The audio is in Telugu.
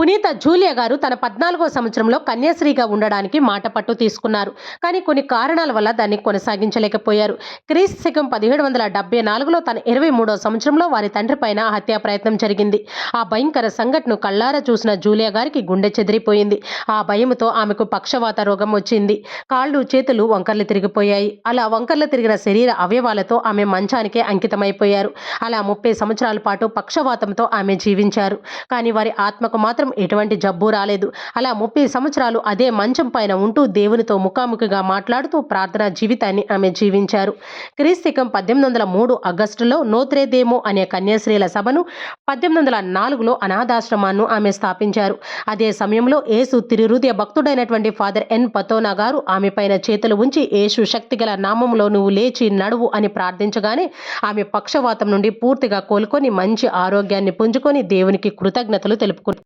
పునీత జూలియా గారు తన పద్నాలుగో సంవత్సరంలో కన్యాశ్రీగా ఉండడానికి మాట పట్టు తీసుకున్నారు. కానీ కొన్ని కారణాల వల్ల దాన్ని కొనసాగించలేకపోయారు. క్రీస్తు శకం పదిహేడు వందల డెబ్బై నాలుగులో తన ఇరవై మూడో సంవత్సరంలో వారి తండ్రి పైన హత్యా ప్రయత్నం జరిగింది. ఆ భయంకర సంఘటన కళ్ళారా చూసిన జూలియా గారికి గుండె చెదిరిపోయింది. ఆ భయముతో ఆమెకు పక్షవాత రోగం వచ్చింది. కాళ్ళు చేతులు వంకర్లు తిరిగిపోయాయి. అలా వంకర్లు తిరిగిన శరీర అవయవాలతో ఆమె మంచానికే అంకితమైపోయారు. అలా ముప్పై సంవత్సరాల పాటు పక్షవాతంతో ఆమె జీవించారు. కానీ వారి ఆత్మకు మాత్రం ఎటువంటి జబ్బు రాలేదు. అలా ముప్పై సంవత్సరాలు అదే మంచం పైన ఉంటూ దేవునితో ముఖాముఖిగా మాట్లాడుతూ ప్రార్థనా జీవితాన్ని ఆమె జీవించారు. క్రీస్తికం పద్దెనిమిది వందల మూడు ఆగస్టులో నోత్రేదేమో అనే కన్యాశ్రీల సభను పద్దెనిమిది వందల నాలుగులో అనాథాశ్రమాన్ని ఆమె స్థాపించారు. అదే సమయంలో యేసు తిరుహృదయ భక్తుడైనటువంటి ఫాదర్ ఎన్ పతోనా గారు ఆమె పైన చేతులు ఉంచి యేసు శక్తిగల నామంలో నువ్వు లేచి నడువు అని ప్రార్థించగానే ఆమె పక్షవాతం నుండి పూర్తిగా కోలుకొని మంచి ఆరోగ్యాన్ని పుంజుకొని దేవునికి కృతజ్ఞతలు తెలుపుకుంటారు